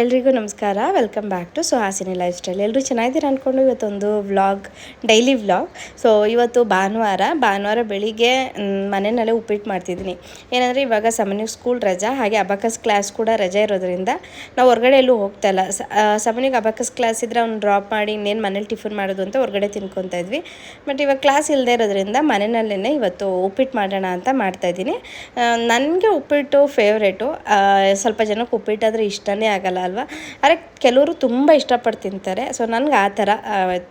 ಎಲ್ರಿಗೂ ನಮಸ್ಕಾರ. Welcome back to Suhasini lifestyle ಎಲ್ಲರೂ ಚೆನ್ನಾಗಿದ್ದೀರ ಅಂದ್ಕೊಂಡು ಇವತ್ತೊಂದು ವ್ಲಾಗ್ ಡೈಲಿ ವ್ಲಾಗ್ ಸೊ ಇವತ್ತು ಭಾನುವಾರ ಭಾನುವಾರ ಬೆಳಿಗ್ಗೆ ಮನೆಯಲ್ಲೇ ಉಪ್ಪಿಟ್ಟು ಮಾಡ್ತಿದ್ದೀನಿ. ಏನಂದರೆ, ಇವಾಗ ಸಮನಿಗೆ ಸ್ಕೂಲ್ ರಜಾ, ಹಾಗೆ ಅಬಕಸ್ ಕ್ಲಾಸ್ ಕೂಡ ರಜೆ ಇರೋದ್ರಿಂದ ನಾವು ಹೊರಗಡೆ ಎಲ್ಲೂ ಹೋಗ್ತಾ ಇಲ್ಲ. ಸಮನಿಗೆ ಅಬಕಸ್ ಕ್ಲಾಸ್ ಇದ್ದರೆ ಅವ್ನು ಡ್ರಾಪ್ ಮಾಡಿ ಇನ್ನೇನು ಮನೇಲಿ ಟಿಫನ್ ಮಾಡೋದು ಅಂತ ಹೊರಗಡೆ ತಿನ್ಕೊತಾ ಇದ್ವಿ. ಬಟ್ ಇವಾಗ ಕ್ಲಾಸ್ ಇಲ್ಲದೆ ಇರೋದ್ರಿಂದ ಮನೆಯಲ್ಲೇ ಇವತ್ತು ಉಪ್ಪಿಟ್ಟು ಮಾಡೋಣ ಅಂತ ಮಾಡ್ತಾಯಿದ್ದೀನಿ ನನಗೆ ಉಪ್ಪಿಟ್ಟು ಫೇವ್ರೇಟು ಸ್ವಲ್ಪ ಜನಕ್ಕೆ ಉಪ್ಪಿಟ್ಟು ಆದರೆ ಇಷ್ಟನೇ ಆಗಲ್ಲ. ಅಲ್ವಾ? ಆದರೆ ಕೆಲವರು ತುಂಬ ಇಷ್ಟಪಟ್ಟು ತಿಂತಾರೆ. ಸೊ ನನಗೆ ಆ ಥರ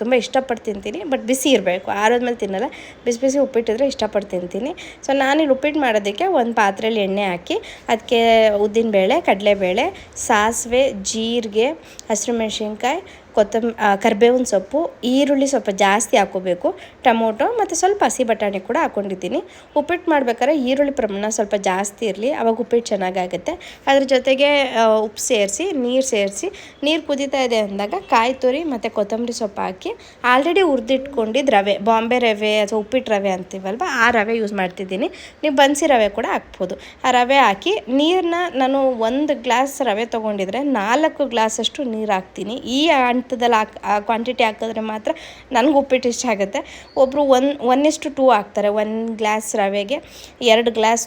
ತುಂಬ ಇಷ್ಟಪಟ್ಟು ತಿಂತೀನಿ. ಬಟ್ ಬಿಸಿ ಇರಬೇಕು. ಆರೋದ್ಮೇಲೆ ತಿನ್ನಲ್ಲ. ಬಿಸಿ ಬಿಸಿ ಉಪ್ಪಿಟ್ಟಿದ್ರೆ ಇಷ್ಟಪಟ್ಟು ತಿಂತೀನಿ. ಸೊ ನಾನಿಲ್ಲಿ ಉಪ್ಪಿಟ್ಟು ಮಾಡೋದಕ್ಕೆ ಒಂದು ಪಾತ್ರೆಯಲ್ಲಿ ಎಣ್ಣೆ ಹಾಕಿ ಅದಕ್ಕೆ ಉದ್ದಿನಬೇಳೆ ಕಡಲೆಬೇಳೆ, ಸಾಸಿವೆ, ಜೀರಿಗೆ, ಹಸಿರು ಮೆಣಸಿನ್ಕಾಯಿ ಕೊತ್ತಂಬ ಕರ್ಬೇವಿನ ಸೊಪ್ಪು, ಈರುಳ್ಳಿ ಸ್ವಲ್ಪ ಜಾಸ್ತಿ ಹಾಕೋಬೇಕು ಟೊಮೊಟೊ ಮತ್ತು ಸ್ವಲ್ಪ ಹಸಿ ಬಟಾಣಿ ಕೂಡ ಹಾಕ್ಕೊಂಡಿದ್ದೀನಿ ಉಪ್ಪಿಟ್ಟು ಮಾಡ್ಬೇಕಾದ್ರೆ ಈರುಳ್ಳಿ ಪ್ರಮಾಣ ಸ್ವಲ್ಪ ಜಾಸ್ತಿ ಇರಲಿ, ಅವಾಗ ಉಪ್ಪಿಟ್ಟು ಚೆನ್ನಾಗಾಗುತ್ತೆ. ಅದ್ರ ಜೊತೆಗೆ ಉಪ್ಪು ಸೇರಿಸಿ, ನೀರು ಸೇರಿಸಿ, ನೀರು ಕುದೀತಾ ಇದೆ ಅಂದಾಗ ಕಾಯಿ ತುರಿ ಮತ್ತು ಕೊತ್ತಂಬರಿ ಸೊಪ್ಪು ಹಾಕಿ, ಆಲ್ರೆಡಿ ಹುರಿದಿಟ್ಕೊಂಡಿದ್ದು ರವೆ, ಬಾಂಬೆ ರವೆ ಅಥವಾ ಉಪ್ಪಿಟ್ಟು ರವೆ ಅಂತೀವಲ್ವ, ಆ ರವೆ ಯೂಸ್ ಮಾಡ್ತಿದ್ದೀನಿ. ನೀವು ಬನ್ಸಿ ರವೆ ಕೂಡ ಹಾಕ್ಬೋದು. ಆ ರವೆ ಹಾಕಿ, ನೀರನ್ನ ನಾನು ಒಂದು ಗ್ಲಾಸ್ ರವೆ ತೊಗೊಂಡಿದ್ರೆ ನಾಲ್ಕು ಗ್ಲಾಸಷ್ಟು ನೀರು ಹಾಕ್ತೀನಿ. ಈ ಹಂತದಲ್ಲಿ ಹಾಕ್ ಕ್ವಾಂಟಿಟಿ ಹಾಕಿದ್ರೆ ಮಾತ್ರ ನನಗೆ ಉಪ್ಪಿಟ್ಟು ಇಷ್ಟ ಆಗುತ್ತೆ. ಒಬ್ಬರು ಒನ್ ಒನ್ ಇಷ್ಟು ಟೂ ಹಾಕ್ತಾರೆ. ಒನ್ ಗ್ಲಾಸ್ ರವೆಗೆ ಎರಡು ಗ್ಲಾಸ್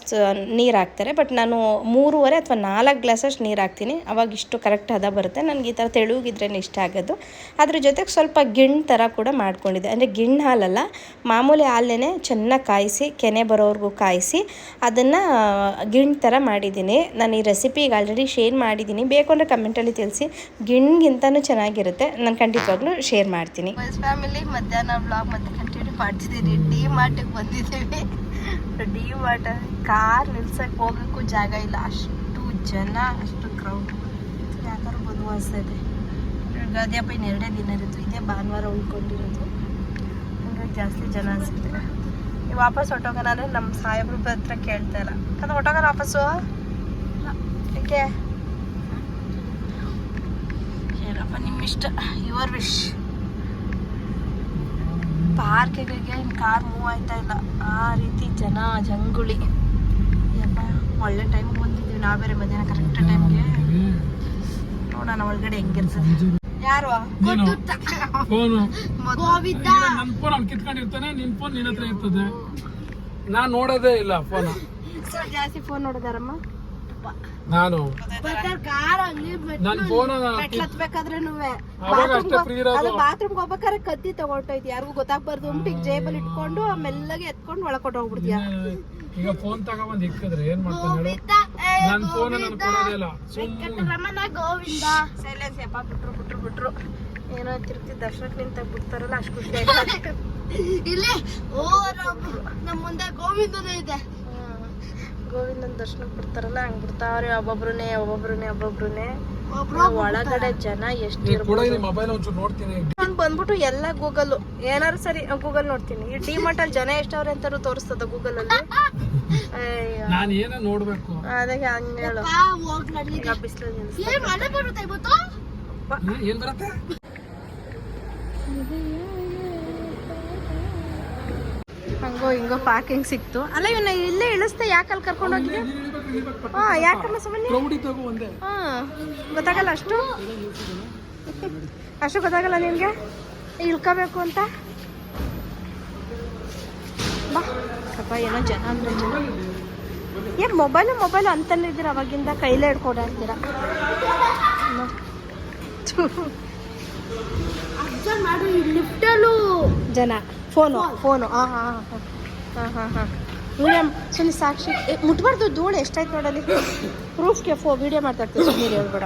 ನೀರು ಹಾಕ್ತಾರೆ. ಬಟ್ ನಾನು ಮೂರುವರೆ ಅಥವಾ ನಾಲ್ಕು ಗ್ಲಾಸಷ್ಟು ನೀರು ಹಾಕ್ತೀನಿ. ಅವಾಗ ಇಷ್ಟು ಕರೆಕ್ಟ್ ಹದ ಬರುತ್ತೆ. ನನಗೆ ಈ ಥರ ತೆಳುಗಿದ್ರೇ ಇಷ್ಟ ಆಗೋದು. ಅದ್ರ ಜೊತೆಗೆ ಸ್ವಲ್ಪ ಗಿಣ್ಣು ಥರ ಕೂಡ ಮಾಡ್ಕೊಂಡಿದ್ದೆ. ಅಂದರೆ ಗಿಣ್ಣು ಹಾಲಲ್ಲ, ಮಾಮೂಲಿ ಹಾಲನ್ನೇ ಚೆನ್ನಾಗಿ ಕಾಯಿಸಿ, ಕೆನೆ ಬರೋವರೆಗೂ ಕಾಯಿಸಿ ಅದನ್ನು ಗಿಣ್ಣು ಥರ ಮಾಡಿದ್ದೀನಿ. ನಾನು ಈ ರೆಸಿಪಿಗೆ ಆಲ್ರೆಡಿ ಶೇರ್ ಮಾಡಿದ್ದೀನಿ. ಬೇಕು ಅಂದರೆ ಕಮೆಂಟಲ್ಲಿ ತಿಳಿಸಿ. ಗಿಣ್ಗಿಂತನೂ ಚೆನ್ನಾಗಿರುತ್ತೆ. ನಾನು ಖಂಡಿತವಾಗ್ಲೂ ಶೇರ್ ಮಾಡ್ತೀನಿ. ಫ್ಯಾಮಿಲಿ ಮಧ್ಯಾಹ್ನ ಬ್ಲಾಗ್ ಮತ್ತೆ ಕಂಟಿನ್ಯೂ ಮಾಡ್ತಿದ್ದೀನಿ ಡಿ ಮಾರ್ಟಿಗೆ ಬಂದಿದ್ದೀವಿ. ಡಿ ಮಾರ್ಟ್ ಕಾರ್ ನಿಲ್ಸಕ್ಕೆ ಹೋಗೋಕ್ಕೂ ಜಾಗ ಇಲ್ಲ. ಅಷ್ಟು ಜನ ಅಷ್ಟು ಕ್ರೌಡ್ ಯಾಕಾದ್ರೂ ಬಂದು ಇದೆ ಯುಗಾದಿ ಹಬ್ಬ ಇನ್ನು ಎರಡೇ ದಿನ ಇರೋದು ಇದೇ ಭಾನುವಾರ ಉಳ್ಕೊಂಡಿರೋದು. ಹಂಗಾಗಿ ಜಾಸ್ತಿ ಜನ ಅನಿಸುತ್ತೆ. ನೀವು ವಾಪಸ್ ಹೊಟ್ಟೋಗೋಣ ಅಂದರೆ ನಮ್ಮ ಸಾಹೇಬ್ರ ಹತ್ರ ಕೇಳ್ತಾ ಇಲ್ಲ. ಯಾಕಂದ್ರೆ ಹೊಟ್ಟೋಗೋಣ ವಾಪಸ್ಸು? ಯಾಕೆ? ನಿಮ್ಮ ಇಷ್ಟ. ಯುವರ್ ವಿಶ್ ಪಾರ್ಕ್ಗಳಿಗೆ ಇನ್ನು ಕಾರ್ ಮೂವ್ ಆಯ್ತಾ ಇಲ್ಲ. ಆ ರೀತಿ ಜನ ಜಂಗುಳಿ. ಯಪ್ಪ ಒಳ್ಳೆ ಟೈಮ್ಗೆ ಬಂದಿದ್ದೀವಿ. ನಾವು ಬೇರೆ ಮಧ್ಯಾಹ್ನ ಕರೆಕ್ಟ್ ಟೈಮ್ಗೆ ನೋಡೋಣ ಒಳಗಡೆ ಹೆಂಗಿರ್ತದೆ. ಯಾರು? ಫೋನು. ನನ್ನ ಫೋನ್ ಅವ್ನು ಕಿತ್ಕೊಂಡಿರ್ತಾನೆ ನಿನ್ ಫೋನ್ ನಿನ್ನ ಹತ್ರ ಇರ್ತದೆ. ನಾನ್ ನೋಡೋದೇ ಇಲ್ಲ ಫೋನ್ ಜಾಸ್ತಿ ಫೋನ್ ನೋಡಿದಾರಮ್ಮ? ನಾನು. ನನ್ನ ಫೋನ್ ಹತ್ಬೇಕಾದ್ರೂ ಅವಾಗ ಅಷ್ಟೇ ಫ್ರೀ ಇರೋದು. ಬಾತ್ರೂಮ್ ಹೋಗ್ಬೇಕಾದ್ರೆ ಕತ್ತಿ ತಗೊಂಡೋಯ್ತು ಯಾರಿಗೂ ಗೊತ್ತಾಗ್ಬಾರ್ದು ಅಂತ ಈಗ ಜೇಬಲ್ ಇಟ್ಕೊಂಡು ಮೆಲ್ಲಗೆ ಎತ್ಕೊಂಡು ಒಳಕೊಟ್ಟು ಹೋಗ್ಬಿಡ್ತೀಯ. ಈಗ ಫೋನ್ ತಗೊಂಡ್ ಇಕ್ಕಿದ್ರೆ ಏನ್ ಮಾಡ್ತಾನೆ ಹೇಳು? ಫೋನ್ ನನ್ ಕೊಡೋದಿಲ್ಲ ಸುಮ್ಮನೆ ಗೋವಿಂದ. ಸೈಲೆನ್ಸ್ ಯಪ್ಪ ಬಿಟ್ರು ಬಿಟ್ರು ಬಿಟ್ರು. ಏನೋ ತಿರುಗಿ ದರ್ಶನಕ್ಕೆ ನಿಂತ ಬಿಡ್ತಾರಲ್ಲ ಅಷ್ಟು ಖುಷಿ ಆಯ್ತು. ಇಲ್ಲಿ ಓ ನಮ್ಮ ಮುಂದೆ ಗೋವಿಂದನೇ ಇದೆ. ಗೋವಿಂದನ ದರ್ಶನ ಬಿಡ್ತಾರಲ್ಲ ಹಂಗ್ ಬಿಡ್ತಾವ್ರಿ ಒಬ್ಬೊಬ್ರುನೆ ಒಬ್ಬೊಬ್ರುನೆ ಒಬ್ಬೊಬ್ರುನೆ. ಒಳಗಡೆ ಜನ ಎಷ್ಟು ಬಂದ್ಬಿಟ್ಟು ಎಲ್ಲ ಗೂಗಲ್ ಏನಾರು ಸರಿ ಗೂಗಲ್ ನೋಡ್ತೀನಿ. ಈ ಡಿ ಮಟ್ ಅಲ್ಲಿ ಜನ ಎಷ್ಟವ್ರೆ ಅಂತಾರು ತೋರಿಸ್ತದ ಗೂಗಲ್ ಅಲ್ಲಿ ಅಯ್ಯೋ. ನಾನು ಏನೋ ನೋಡ್ಬೇಕು? ಅದಕ್ಕೆ ಹಂಗ ಹೇಳು. ಈಗ ಬಿಸಿಲು ಏನ್ ಬರುತ್ತೆ ಹಂಗೋ ಹಿಂಗೋ ಪಾರ್ಕಿಂಗ್ ಸಿಕ್ತು. ಅಲ್ಲ ಇವನ್ನ ಇಲ್ಲೇ ಇಳಿಸ್ದೆ ಯಾಕಲ್ಲಿ ಕರ್ಕೊಂಡು ಹೋಗಿದ್ದೆ ಹಾ ಯಾಕಲ್ಲ ಸುಮ್ಮನೆ? ಹಾ ಗೊತ್ತಾಗಲ್ಲ ಅಷ್ಟು? ಅಷ್ಟು ಗೊತ್ತಾಗಲ್ಲ ನಿನ್ಗೆ? ಇಳ್ಕೋಬೇಕು ಅಂತ? ಬಾ. ಅಪ್ಪ ಏನೋ ಜನ ಅಂದ್ರೆ ಜನ. ಏನು ಮೊಬೈಲು ಮೊಬೈಲು ಅವಾಗಿಂದ? ಕೈಲೇ ಹಿಡ್ಕೊಂಡು ಇರ್ತೀರ ಅಬ್ಸರ್ವ್ ಮಾಡು ಈ ಲಿಫ್ಟಲ್ಲೂ ಜನ. Phone phone. ಹಾಂ ಹಾಂ ಹಾಂ ಹಾಂ ಹಾಂ ಹಾಂ ವಿಡಿಯೋ ಸುಮ್ಮನೆ ಸಾಕ್ಷಿ. ಮುಟ್ಬಾರ್ದು ಧೂಳು ಎಷ್ಟಾಯ್ತು ನೋಡಲ್ಲಿ? ಪ್ರೂಫ್ಗೆ ಫೋ ವಿಡಿಯೋ ಮಾತಾಡ್ತೀವಿ ಸುಮ್ಮನೆ ಹೇಳ್ಬೇಡ.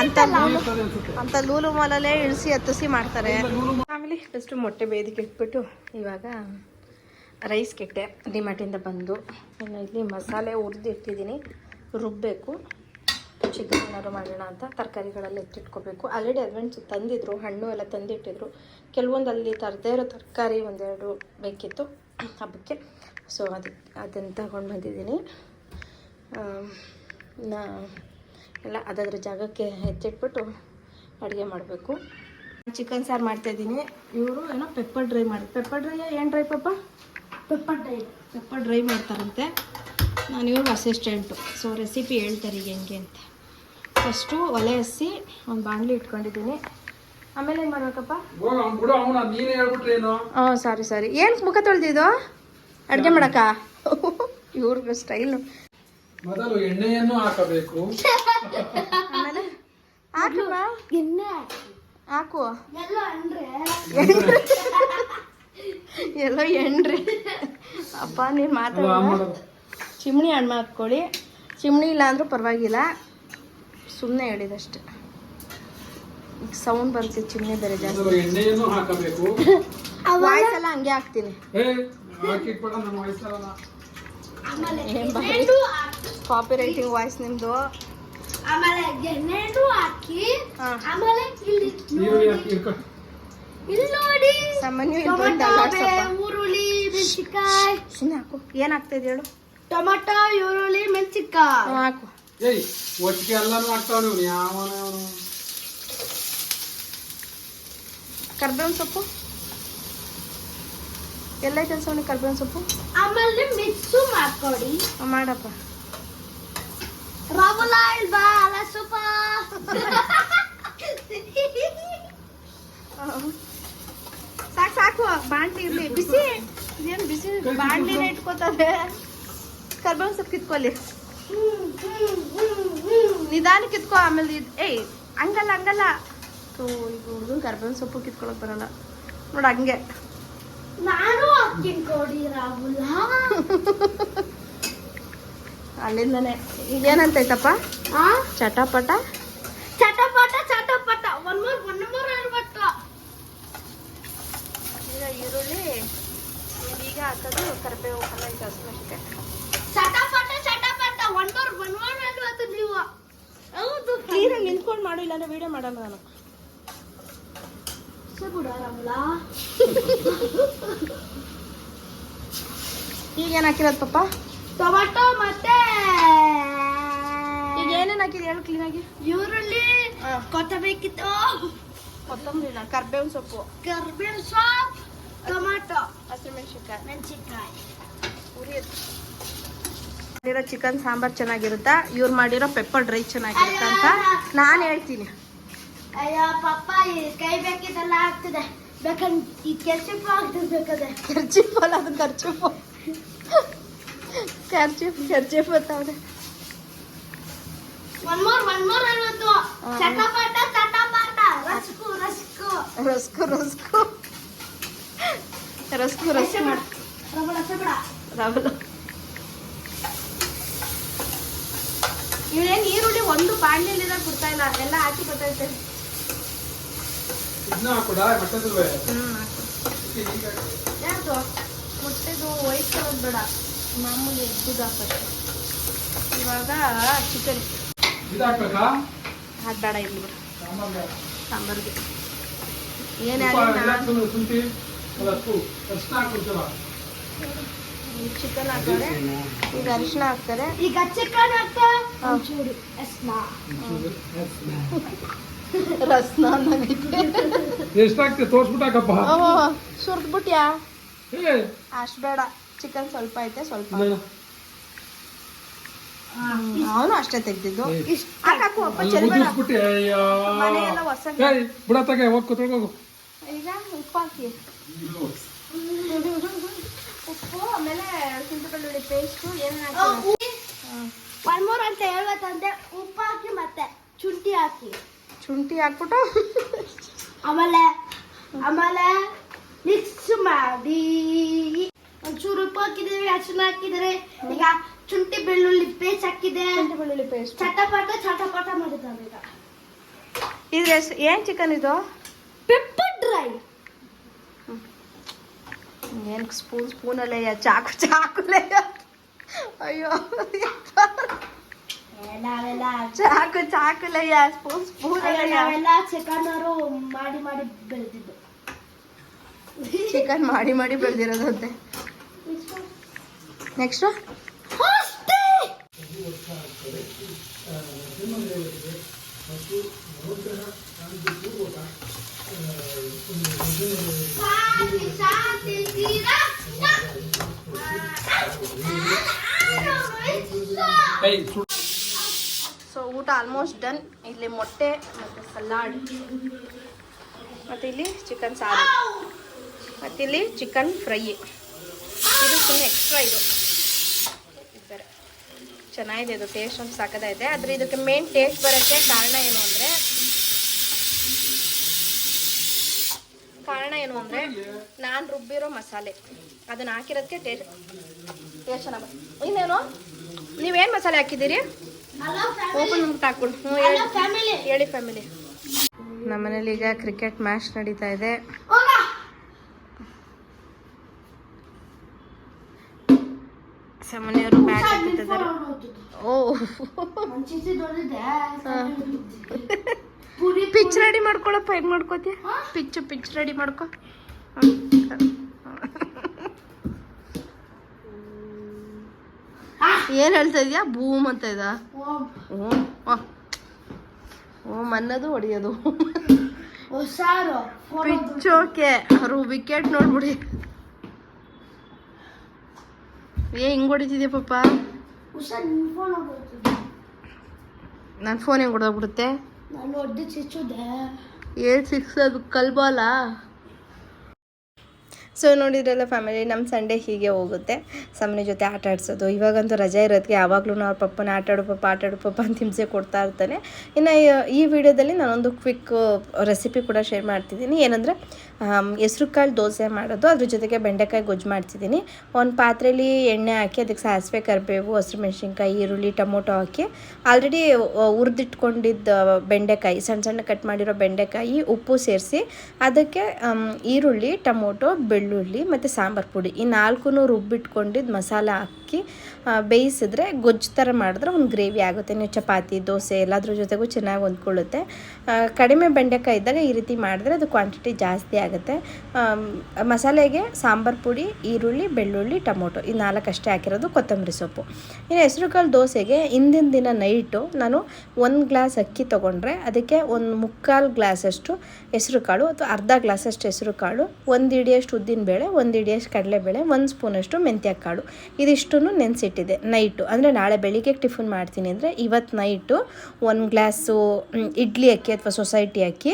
ಅಂತ ಲೂಲು ಅಂತ ಲೂಲು ಮಾಲಲ್ಲೇ ಇಳಿಸಿ ಹತ್ತಿಸಿ ಮಾಡ್ತಾರೆ. ಆಮೇಲೆ ಫಸ್ಟು ಮೊಟ್ಟೆ ಬೇದಿಗೆ ಇಟ್ಬಿಟ್ಟು ಇವಾಗ ರೈಸ್ ಕೆಟ್ಟೆ ಡಿಮಾಟಿಂದ ಬಂದು ಇನ್ನು ಇಲ್ಲಿ ಮಸಾಲೆ ಹುರಿದಿಟ್ಟಿದ್ದೀನಿ ರುಬ್ಬಬೇಕು ಚಿಕನ್ ಏನಾದ್ರು ಮಾಡೋಣ ಅಂತ ತರಕಾರಿಗಳೆಲ್ಲ ಎತ್ತಿಟ್ಕೋಬೇಕು ಆಲ್ರೆಡಿ ಅಡ್ವೆಂಟ್ಸ್ ತಂದಿದ್ರು, ಹಣ್ಣು ಎಲ್ಲ ತಂದಿಟ್ಟಿದ್ರು. ಕೆಲವೊಂದು ಅಲ್ಲಿ ತರದೇ ಇರೋ ತರಕಾರಿ ಒಂದೆರಡು ಬೇಕಿತ್ತು. ಹಬ್ಬಕ್ಕೆ. ಸೊ ಅದು, ಅದನ್ನು ತಗೊಂಡು ಬಂದಿದ್ದೀನಿ. ನಾ, ಎಲ್ಲ ಅದಾದ್ರ ಜಾಗಕ್ಕೆ ಹೆಚ್ಚಿಟ್ಬಿಟ್ಟು ಅಡುಗೆ ಮಾಡಬೇಕು. ಚಿಕನ್ ಸಾರು ಮಾಡ್ತಾಯಿದ್ದೀನಿ ಇವರು ಏನೋ ಪೆಪ್ಪರ್ ಡ್ರೈ ಮಾಡಿ ಪೆಪ್ಪರ್ ಡ್ರೈ ಏನು ಡ್ರೈ ಪಾಪ? ಪೆಪ್ಪರ್ ಡ್ರೈ ಪೆಪ್ಪರ್ ಡ್ರೈ ಮಾಡ್ತಾರಂತೆ. ನಾನು ಇವರು ಅಸಿಸ್ಟೆಂಟು ಸೊ ರೆಸಿಪಿ ಹೇಳ್ತಾರೆ ಈಗ ಹೆಂಗೆ ಅಂತ. ಫಸ್ಟು ಒಲೆ ಹಸಿ ಒಂದು ಬಾಣಲಿ ಇಟ್ಕೊಂಡಿದ್ದೀನಿ. ಆಮೇಲೆ ಏನು ಮಾಡ್ಬೇಕಪ್ಪ? ಹೋಗ ಅವ್ನು ನೀನೇ ಹೇಳ್ಬಿಟ್ರೆ ಏನು? ಹಾಂ ಸಾರಿ ಸಾರಿ. ಏನು ಮುಖ ತೊಳ್ದಿದ್ದು ಅಡುಗೆ ಮಾಡಕ್ಕ? ಇವ್ರಿಗೆ ಸ್ಟೈಲು ಮೊದಲು ಎಣ್ಣೆಯನ್ನು ಹಾಕಬೇಕು. ಆಮೇಲೆ? ಹಾಕುವ ಎಣ್ಣೆ ಹಾಕು. ಎಲ್ಲ ಅಂದ್ರೆ ಎಲ್ಲೋ ಎಣ್ರಿ. ಅಪ್ಪ ನೀನು ಮಾತಾಡ. ಚಿಮಣಿ ಹಣ್ಣು ಹಾಕ್ಕೊಳ್ಳಿ. ಚಿಮ್ಣಿ ಇಲ್ಲ ಅಂದ್ರೂ ಪರವಾಗಿಲ್ಲ. ಸುಮ್ಮನೆ ಹೇಳಿದಷ್ಟೆ. ಈಗ ಸೌಂಡ್ ಬರುತ್ತೆ ಚಿಮ್ನಿ ಬೇರೆ ಜಾಸ್ತಿ. ಮೊದಲು ಎಣ್ಣೆಯನ್ನು ಹಾಕಬೇಕು. ವಾಯ್ಸ್ ಎಲ್ಲ ಹಂಗೆ ಹಾಕ್ತೀನಿ. ಕಾಪಿ ರೈಟಿಂಗ್ ವಾಯ್ಸ್ ನಿಮ್ದು. ಆಮೇಲೆ ಇದೆ ಹಾಕಿ. ಹಾ. ಆಮೇಲೆ ಇಲ್ಲಿ ಹಾಕಿ ಇರ್ಕೊ ಇಲ್ಲಿ ನೋಡಿ. ಸಾಮಾನ್ಯ ಈರುಳ್ಳಿ ಮೆಣಸಿನ್ಕಾಯಿ. ಸುಮ್ಮನೆ ಹಾಕು. ಏನು ಆಗ್ತಾಯಿದೆ ಹೇಳು? ಟೊಮಟೊ ಈರುಳ್ಳಿ ಮೆಣಸಿನ್ಕಾಯಿ. ಹ್ಮ್, ಹಾಕು. ಏಯ್ ಒಟ್ಟಿಗೆ ಎಲ್ಲಾನು ಹಾಕ್ತಾವ ನೀವು ಯಾವನ ಅವನು ಕರ್ಬೇವಿನ ಸೊಪ್ಪು? ಎಲ್ಲ ಕೆಲಸವನ್ನ ಕರ್ಬೇವಿನ ಸೊಪ್ಪು? ಆಮೇಲೆ ಮಿಕ್ಸು ಮಾಡ್ಕೊಡಿ. ಮಾಡಪ್ಪ. ರವಲ ಇಲ್ವಾ ಅಲ್ಲ ಸೂಪ. ಸಾಕು ಸಾಕು. ಬಾಂಡ್ಲಿ ಇರ್ಲಿ. ಬಿಸಿ. ಏನ್ ಬಿಸಿ? ಬಾಂಡ್ಲಿನ ಇಟ್ಕೋತದೆ. ಕರ್ಬೇವಿನ ಸೊಪ್ಪು ಕಿತ್ಕೊಳ್ಳಿ. ನಿಧಾನ ಕಿತ್ಕೋ ಆಮೇಲೆ ಇದು ಏಯ್ ಹಂಗಲ್ಲ ಹಂಗಲ್ಲ. ಸೊ ಈಗ ಹುಡುಗನ್ ಕರ್ಬೇವಿನ ಸೊಪ್ಪು ಕಿತ್ಕೊಳಕ್ ಬರಲ್ಲ. ನೋಡು ಹಂಗೆ. ನಾನು ಕೊಡಿ ರಾಹುಲ. ಅಲ್ಲಿಂದನೇ. ಆ? ಚಟಪಟ? ಚಟಪಟ ಚಟಪಟ. ಒನ್ ಮೋರ್ ಒನ್ ಮೂರ್ ಅನ್ಬಿಟ್ಟು ಈಗ ಈರುಳ್ಳಿ ಈಗ ಹಾಕೋದು ಕರಿಬೇವು ಎಲ್ಲ ಈಗ ಅನ್ಬಿಟ್ಟು ನೀವು. ಹೌದು. ಕ್ಲೀನಾಗಿ ನಿಂತ್ಕೊಂಡು ಮಾಡು ಇಲ್ಲಾಂದ್ರೆ ವಿಡಿಯೋ ಮಾಡಲ್ಲ ನಾನು. ಈಗ ಏನು ಹಾಕಿರೋದು ಪಪ್ಪ? ಟೊಮಟೊ ಮತ್ತೆ ಈಗ ಏನೇನು ಹಾಕಿದೆ ಹೇಳು ಕ್ಲೀನಾಗಿ ಈರುಳ್ಳಿ ಹಾ. ಕೊತ್ತಬೇಕಿತ್ತು ಕೊತ್ತಂಬರಿ ಇಲ್ಲ ಕರ್ಬೇವಿನ ಸೊಪ್ಪು. ಕರ್ಬೇವಿನ ಸೊಪ್ಪು ಟೊಮಟೊ ಹಸಿಮೆಣಸಿನ್ಕಾಯಿ. ಮೆಣಸಿನ್ಕಾಯಿ. ಮಾಡಿರೋ ಚಿಕನ್ ಸಾಂಬಾರ್ ಚೆನ್ನಾಗಿರುತ್ತಾ? ಇವ್ರು ಮಾಡಿರೋ ಪೆಪ್ಪರ್ ಡ್ರೈ ಚೆನ್ನಾಗಿರುತ್ತಾ ಅಂತ ನಾನು ಹೇಳ್ತೀನಿ. ಅಯ್ಯೋ ಪಪ್ಪ ಈ ಕೈ ಬೇಕಿದ್ದೆಲ್ಲ ಆಗ್ತದೆ. ಬೇಕಂದ್ ಈ ರಸ್ಕು ಆಗ್ತದೆ ಬೇಕಾದ್ರೆ ರಸ್ಕು ಅಲ್ಲ ಅದು kerchief kerchief kerchief rusk rusk more ಅನ್ನೋದು ಹಾ. ಚಟಪಟ ಚಟಪಟ rusk rusk. Rusk rusk. Rusk rusk. ಮಾಡಿ ರಬಡ. ಇವಳೇನು ಈರುಳ್ಳಿ ಒಂದು ಬಾಣಲಿಲಿರೋ ಕೊಡ್ತಾ ಇಲ್ಲ ಅದೆಲ್ಲ ಹಾಕಿ ಬರ್ತೈತೆ ಇದನ್ನ ಹಾಕೊಡ? ಮಟ್ಟದಲ್ವೇ ಯಾವುದು ಮೊಟ್ಟೆದು ವೈಟ್ ಕಲರ್ ಬೇಡ. ಮಾಮೂಲಿ ಎದ್ದು ಹಾಕಷ್ಟು ಇವಾಗ ಚಿಕನ್ ಅದು ಬೇಡ ಇಲ್ಲಿ ಬಿಡು. ಸಾಂಬಾರ್ ಬೇಡ. ಸಾಂಬಾರ್ಗೆ. ಏನೇ ಆಗಲಿ ಅರ್ಶಿನ ಚಿಕನ್ ಹಾಕ್ತಾರೆ. ಈಗ ಅರಿಶಿನ ಹಾಕ್ತಾರೆ. ಈಗ ಚಿಕನ್ ಹಾಕ ಒಂಚೂರು ಎಸ್ನ ರಸ್ನ. ಎಷ್ಟಾಗ್ತದೆ ತೋರ್ಸ್ಬಿಟ್ಟು ಹಾಕಪ್ಪ ಅಷ್ಟು ಬೇಡ. ಚಿಕನ್ ಸ್ವಲ್ಪ ಐತೆ ಸ್ವಲ್ಪ. ಅವನು ಅಷ್ಟೇ ತೆಗ್ದಿದ್ದು. ಹಾಕು ಅಪ್ಪ ಏಯ್, ಬಿಡತ್ತಾಗೆ ಹೋಗ್ ಕುತ್ಕೊಳ್ಗೋಗು ಈಗ ಉಪ್ಪು ಹಾಕಿ. ಆಮೇಲೆ ಶುಂಠಿ ಬೆಳ್ಳುಳ್ಳಿ ಪೇಸ್ಟು ಏನೇನು ಹಾಕಿ ಅಂತ ಹೇಳ್ಬೇಕಂದ್ರೆ ಉಪ್ಪು ಹಾಕಿ ಮತ್ತೆ ಶುಂಠಿ ಹಾಕಿ. ಶುಂಠಿ ಹಾಕ್ಬಿಟ್ಟು. ಆಮೇಲೆ ಆಮೇಲೆ ಮಿಕ್ಸ್ ಮಾಡಿ. ಒಂಚೂರು ಉಪ್ಪು ಹಾಕಿದ್ರೆ ಅರಿಶಿನ ಹಾಕಿದ್ರೆ ಈಗ ಶುಂಠಿ ಬೆಳ್ಳುಳ್ಳಿ ಪೇಸ್ಟ್ ಹಾಕಿದೆ. ಶುಂಠಿ ಬೆಳ್ಳುಳ್ಳಿ ಪೇಸ್ಟ್ ಚಟಪಟ ಚಟಪಟ ಮಾಡಿದ್ದಾರೆ ಈಗ. ಇದು ಎಷ್ಟು ಏನು ಚಿಕನ್ ಇದು? ಪೆಪ್ಪರ್ ಡ್ರೈ ಏನು ಸ್ಪೂನ್ ಸ್ಪೂನಲ್ಲೇ ಚಾಕು ಚಾಕುಲೇ ಅಯ್ಯೋ ನಾವೆಲ್ಲ ಚಾಕು ಚಾಕುಲಯ್ಯ ಸ್ಪೂನ್ ಸ್ಪೂನ್ ನಾವೆಲ್ಲ ಚಿಕನ್ ಅವರು ಮಾಡಿ ಮಾಡಿ ಬೆಳೆದಿದ್ದು ಚಿಕನ್ ಮಾಡಿ ಮಾಡಿ ಬೆಳೆದಿರೋದಂತೆ ನೆಕ್ಸ್ಟು ಅಷ್ಟೇ ಶಾಂತಿ ಶಾಂತಿ ತೀರಾ ಏಯ್ ಸುಡ್ ಸೊ ಊಟ ಆಲ್ಮೋಸ್ಟ್ ಡನ್ ಇಲ್ಲಿ ಮೊಟ್ಟೆ ಮತ್ತು ಸಲಾಡ್ ಮತ್ತು ಇಲ್ಲಿ ಚಿಕನ್ ಸಾರು. ಮತ್ತು ಇಲ್ಲಿ ಚಿಕನ್ ಫ್ರೈ ಇದು ಸುಮ್ಮನೆ ಎಕ್ಸ್ಟ್ರಾ ಇದು. ಚೆನ್ನಾಗಿದೆ, ಇದು ಟೇಸ್ಟ್ ಒಂದು ಸಾಕದಾಗಿದೆ ಆದರೆ ಇದಕ್ಕೆ ಮೇನ್ ಟೇಸ್ಟ್ ಬರೋಕ್ಕೆ ಕಾರಣ ಏನು ಅಂದರೆ ಕಾರಣ ಏನು ಅಂದರೆ ನಾನು ರುಬ್ಬಿರೋ ಮಸಾಲೆ. ಅದನ್ನ ಹಾಕಿರೋದಕ್ಕೆ ಟೇಸ್ಟ್ ಟೇಸ್ಟ್ ಚೆನ್ನಾಗಿ ಇನ್ನೇನು? ನೀವೇನು ಮಸಾಲೆ ಹಾಕಿದ್ದೀರಿ? ಓಪನ್ ಹಾಕ್ಬಿಡು. ಹ್ಞೂ ಹೇಳಿ. ಫ್ಯಾಮಿಲಿ ಹೇಳಿ ಫ್ಯಾಮಿಲಿ ನಮ್ಮನೇಲಿ ಈಗ ಕ್ರಿಕೆಟ್ ಮ್ಯಾಚ್ ನಡೀತಾ ಇದೆ. ಸಾಮಾನ್ಯವರು ಬ್ಯಾಟ್ ಹಾಕಿದ್ದಾರೆ ಓ. ಪಿಚ್ ರೆಡಿ ಮಾಡ್ಕೊಳಪ್ಪ ಹೆಂಗ್ ಮಾಡ್ಕೋತೀಯ? ಪಿಚ್ ಪಿಚ್ ರೆಡಿ ಮಾಡ್ಕೊ. ಏನ್ ಹೇಳ್ತಾ ಇದೀಯಾ? ಬೂಮ್ ಅಂತ ಇದ? ಓ ಅನ್ನೋದು ಹೊಡಿಯೋದು. ಪಿಚ್ಚೋಕೆ ಅವರು ವಿಕೆಟ್ ನೋಡ್ಬಿಡಿ. ಏ ಹಿಂಗ್ ಹೊಡಿತಿದ್ಯಾ ಪಾಪ? ನನ್ನ ಫೋನ್ ಹೆಂಗ್ ಹೊಡೆದೋಗ್ಬಿಡುತ್ತೆ? ಏಟ್ ಸಿಕ್ಸ್ ಅದು ಕಲ್ಬಾಲ? ಸೊ ನೋಡಿದ್ರಲ್ಲ ಫ್ಯಾಮಿಲಿ ನಮ್ಮ ಸಂಡೇ ಹೀಗೆ ಹೋಗುತ್ತೆ. ಸಮನೆ ಜೊತೆ ಆಟ ಆಡಿಸೋದು. ಇವಾಗಂತೂ ರಜೆ ಇರೋದಕ್ಕೆ ಯಾವಾಗಲೂ ಅವ್ರ ಪಪ್ಪನ ಆಟ ಆಡು ಪಪ್ಪ, ಆಟ ಆಡು ಪಪ್ಪ ಅಂತ ಹಿಂಸೆ ಕೊಡ್ತಾ ಇರ್ತಾನೆ. ಇನ್ನು ಈ ವಿಡಿಯೋದಲ್ಲಿ ನಾನೊಂದು ಕ್ವಿಕ್ ರೆಸಿಪಿ ಕೂಡ ಶೇರ್ ಮಾಡ್ತಿದ್ದೀನಿ. ಏನಂದರೆ ಹೆಸ್ರು ಕಾಳು ದೋಸೆ ಮಾಡೋದು. ಅದ್ರ ಜೊತೆಗೆ ಬೆಂಡೆಕಾಯಿ ಗೊಜ್ಜು ಮಾಡ್ತಿದ್ದೀನಿ. ಒಂದು ಪಾತ್ರೆಯಲ್ಲಿ ಎಣ್ಣೆ ಹಾಕಿ ಅದಕ್ಕೆ ಸಾಸಿವೆ, ಕರಿಬೇವು, ಹಸಿರು ಮೆಣಸಿನ್ಕಾಯಿ, ಈರುಳ್ಳಿ, ಟೊಮೊಟೊ ಹಾಕಿ ಆಲ್ರೆಡಿ ಹುರಿದಿಟ್ಕೊಂಡಿದ್ದ ಬೆಂಡೆಕಾಯಿ, ಸಣ್ಣ ಸಣ್ಣ ಕಟ್ ಮಾಡಿರೋ ಬೆಂಡೆಕಾಯಿ, ಉಪ್ಪು ಸೇರಿಸಿ ಅದಕ್ಕೆ ಈರುಳ್ಳಿ, ಟೊಮೊಟೊ, ಬೆಳ್ಳುಳ್ಳಿ ಮತ್ತು ಸಾಂಬಾರು ಪುಡಿ ಈ ನಾಲ್ಕು ರುಬ್ಬಿಟ್ಕೊಂಡಿದ್ದು ಮಸಾಲ ಹಾಕಿ ಬೇಯಿಸಿದ್ರೆ ಗೊಜ್ಜು ಥರ ಮಾಡಿದ್ರೆ ಒಂದು ಗ್ರೇವಿ ಆಗುತ್ತೆ. ನೀವು ಚಪಾತಿ, ದೋಸೆ ಎಲ್ಲದ್ರ ಜೊತೆಗೂ ಚೆನ್ನಾಗಿ ಹೊಂದ್ಕೊಳ್ಳುತ್ತೆ ಕಡಿಮೆ ಬೆಂಡೆಕಾಯಿ ಇದ್ದಾಗ ಈ ರೀತಿ ಮಾಡಿದ್ರೆ ಅದು ಕ್ವಾಂಟಿಟಿ ಜಾಸ್ತಿ ಆಗುತ್ತೆ. ಮಸಾಲೆಗೆ ಸಾಂಬಾರು ಪುಡಿ, ಈರುಳ್ಳಿ, ಬೆಳ್ಳುಳ್ಳಿ, ಟೊಮೊಟೊ ಈ ನಾಲ್ಕು ಅಷ್ಟೇ ಹಾಕಿರೋದು ಕೊತ್ತಂಬರಿ ಸೊಪ್ಪು. ಇನ್ನು ಹೆಸರುಕಾಳು ದೋಸೆಗೆ ಹಿಂದಿನ ದಿನ ನೈಟು ನಾನು ಒಂದು ಗ್ಲಾಸ್ ಅಕ್ಕಿ ತೊಗೊಂಡ್ರೆ ಅದಕ್ಕೆ ಒಂದು ಮುಕ್ಕಾಲು ಗ್ಲಾಸಷ್ಟು ಹೆಸ್ರು ಕಾಳು ಅಥವಾ ಅರ್ಧ ಗ್ಲಾಸಷ್ಟು ಹೆಸರುಕಾಳು, ಒಂದು ಇಡಿಯಷ್ಟು ಉದ್ದಿನಬೇಳೆ ಒಂದು ಇಡಿಯಷ್ಟು ಕಡಲೆಬೇಳೆ, ಒಂದು ಸ್ಪೂನಷ್ಟು ಮೆಂತ್ಯ ಕಾಳು ಇದಿಷ್ಟು ನೆನೆಸಿಟ್ಟಿದೆ ನೈಟು ಅಂದರೆ ನಾಳೆ ಬೆಳಿಗ್ಗೆ ಟಿಫನ್ ಮಾಡ್ತೀನಿ ಅಂದರೆ ಇವತ್ತು ನೈಟು ಒಂದು ಗ್ಲಾಸು ಇಡ್ಲಿ ಅಕ್ಕಿ ಅಥವಾ ಸೊಸೈಟಿ ಅಕ್ಕಿ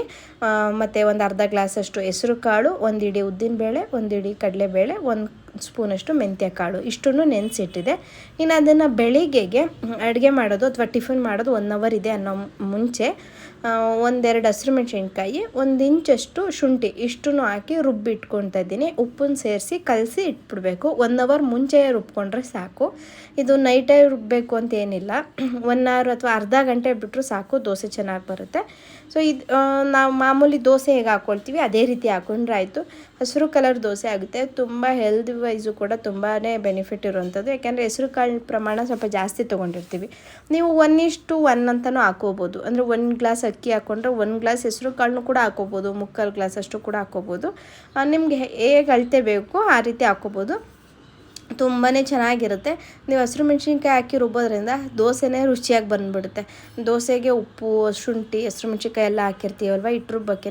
ಮತ್ತು ಒಂದು ಅರ್ಧ ಗ್ಲಾಸಷ್ಟು ಹೆಸರು ಕಾಳು, ಒಂದು ಉದ್ದಿನ ಬೇಳೆ, ಒಂದು ಕಡಲೆ ಕಡಲೆಬೇಳೆ ಒಂದು ಸ್ಪೂನಷ್ಟು ಮೆಂತ್ಯ ಕಾಳು. ಇಷ್ಟನ್ನು ನೆನೆಸಿಟ್ಟಿದೆ. ಇನ್ನು ಅದನ್ನು ಬೆಳಿಗ್ಗೆಗೆ ಅಡುಗೆ ಮಾಡೋದು ಅಥವಾ ಟಿಫಿನ್ ಮಾಡೋದು ಒನ್ ಅವರ್ ಇದೆ ಅನ್ನೋ ಮುಂಚೆ ಒಂದೆರಡು ಹಸಿರು ಮೆಣಸಿನ್ಕಾಯಿ, ಒಂದು ಇಂಚಷ್ಟು ಶುಂಠಿ ಇಷ್ಟನ್ನು ಹಾಕಿ ರುಬ್ಬಿಟ್ಕೊಳ್ತಾ ಇದ್ದೀನಿ. ಉಪ್ಪನ್ನು ಸೇರಿಸಿ ಕಲಸಿ ಇಟ್ಬಿಡ್ಬೇಕು. ಒನ್ ಅವರ್ ಮುಂಚೆಯೇ ರುಬ್ಕೊಂಡ್ರೆ ಸಾಕು. ಇದು ನೈಟೇ ರುಬ್ಬಬೇಕು ಅಂತ ಏನಿಲ್ಲ. ಒನ್ ಅವರ್ ಅಥವಾ ಅರ್ಧ ಗಂಟೆ ಬಿಟ್ಟರು ಸಾಕು, ದೋಸೆ ಚೆನ್ನಾಗಿ ಬರುತ್ತೆ. ಸೊ ಇದು ನಾವು ಮಾಮೂಲಿ ದೋಸೆ ಹೇಗೆ ಹಾಕ್ಕೊಳ್ತೀವಿ ಅದೇ ರೀತಿ ಹಾಕೊಂಡ್ರೆ ಆಯಿತು. ಹಸಿರು ಕಲರ್ ದೋಸೆ ಆಗುತ್ತೆ. ತುಂಬ ಹೆಲ್ತ್ ವೈಸು ಕೂಡ ತುಂಬಾ ಬೆನಿಫಿಟ್ ಇರುವಂಥದ್ದು. ಯಾಕೆಂದರೆ ಹೆಸರು ಕಾಳು ಪ್ರಮಾಣ ಸ್ವಲ್ಪ ಜಾಸ್ತಿ ತೊಗೊಂಡಿರ್ತೀವಿ. ನೀವು ಒನ್ ಇಷ್ಟು ಒನ್ ಅಂತಲೂ ಹಾಕೋಬೋದು. ಅಂದರೆ ಒಂದು ಗ್ಲಾಸ್ ಅಕ್ಕಿ ಹಾಕ್ಕೊಂಡ್ರೆ ಒಂದು ಗ್ಲಾಸ್ ಹೆಸರು ಕಾಳನ್ನು ಕೂಡ ಹಾಕೋಬೋದು. ಮುಕ್ಕಾಲು ಗ್ಲಾಸ್ ಅಷ್ಟು ಕೂಡ ಹಾಕೋಬೋದು. ನಿಮಗೆ ಹೇಗೆ ಅಳತೆ ಬೇಕು ಆ ರೀತಿ ಹಾಕೋಬೋದು. ತುಂಬಾ ಚೆನ್ನಾಗಿರುತ್ತೆ. ನೀವು ಹಸಿರು ಮೆಣಸಿನ್ಕಾಯಿ ಹಾಕಿ ರುಬ್ಬೋದ್ರಿಂದ ದೋಸೆನೇ ರುಚಿಯಾಗಿ ಬಂದುಬಿಡುತ್ತೆ. ದೋಸೆಗೆ ಉಪ್ಪು, ಶುಂಠಿ, ಹಸಿರು ಮೆಣಸಿನ್ಕಾಯಿ ಎಲ್ಲ ಹಾಕಿರ್ತೀವಲ್ವ ಇಟ್ಟು ರುಬ್ಬಕ್ಕೇ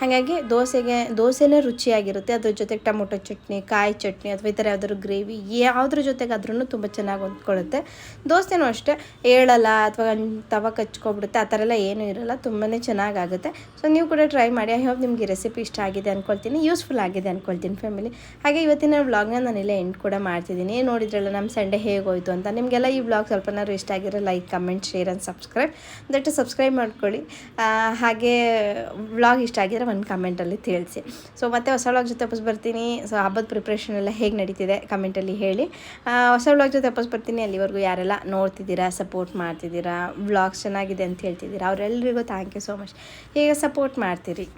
ಹಾಗಾಗಿ ದೋಸೆಗೆ, ದೋಸೆನೇ ರುಚಿಯಾಗಿರುತ್ತೆ. ಅದ್ರ ಜೊತೆಗೆ ಟೊಮೊಟೊ ಚಟ್ನಿ, ಕಾಯಿ ಚಟ್ನಿ ಅಥವಾ ಈ ಥರ ಯಾವ್ದಾದ್ರು ಗ್ರೇವಿ ಯಾವುದ್ರ ಜೊತೆಗಾದ್ರೂ ತುಂಬ ಚೆನ್ನಾಗಿ ಹೊಂದ್ಕೊಳ್ಳುತ್ತೆ. ದೋಸೆನೂ ಅಷ್ಟೇ ಹೇಳಲ್ಲ ಅಥವಾ ತವ ಕಚ್ಕೊಬಿಡುತ್ತೆ, ಆ ಥರ ಎಲ್ಲ ಏನೂ ಇರಲ್ಲ. ತುಂಬಾ ಚೆನ್ನಾಗಾಗುತ್ತೆ. ಸೊ, ನೀವು ಕೂಡ ಟ್ರೈ ಮಾಡಿ. ಐ ಹೋಪ್ ನಿಮಗೆ ರೆಸಿಪಿ ಇಷ್ಟ ಆಗಿದೆ ಅಂದ್ಕೊಳ್ತೀನಿ ಯೂಸ್ಫುಲ್ ಆಗಿದೆ ಅಂದ್ಕೊಳ್ತೀನಿ ಫ್ಯಾಮಿಲಿ. ಹಾಗೆ ಇವತ್ತಿನ ವ್ಲಾಗ್ನ ನಾನಿಲ್ಲ ಎಂಡ್ ಕೂಡ ಮಾಡ್ತಿದ್ದೀನಿ. ನೋಡಿದ್ರಲ್ಲ ನಮ್ಮ ಸಂಡೇ ಹೇಗೋಯ್ತು ಅಂತ. ನಿಮಗೆಲ್ಲ ಈ ಬ್ಲಾಗ್ ಸ್ವಲ್ಪನಾದ್ರು ಇಷ್ಟ ಆಗಿರೋ like comment share and subscribe that subscribe ಮಾಡ್ಕೊಳ್ಳಿ. ಹಾಗೆ ವ್ಲಾಗ್ ಇಷ್ಟ ಆಗಿದ್ರೆ ಒಂದು ಕಮೆಂಟಲ್ಲಿ ತಿಳಿಸಿ. ಸೊ ಮತ್ತೆ ಹೊಸ ವ್ಲಾಗ್ ಜೊತೆ ವಾಪಸ್ ಬರ್ತೀನಿ. ಸೊ ಹಬ್ಬದ ಪ್ರಿಪ್ರೇಷನ್ ಎಲ್ಲ ಹೇಗೆ ನಡೀತಿದೆ ಕಮೆಂಟಲ್ಲಿ ಹೇಳಿ. ಹೊಸ ವ್ಲಾಗ್ ಜೊತೆ ವಾಪಸ್ ಬರ್ತೀನಿ. ಅಲ್ಲಿವರೆಗೂ ಯಾರೆಲ್ಲ ನೋಡ್ತಿದ್ದೀರಾ ಸಪೋರ್ಟ್ ಮಾಡ್ತಿದ್ದೀರಾ ವ್ಲಾಗ್ಸ್ ಚೆನ್ನಾಗಿದೆ ಅಂತ ಹೇಳ್ತಿದ್ದೀರಾ ಅವರೆಲ್ಲರಿಗೂ ಥ್ಯಾಂಕ್ ಯು ಸೋ ಮಚ್ ಹೀಗೆ ಸಪೋರ್ಟ್ ಮಾಡ್ತೀರಿ?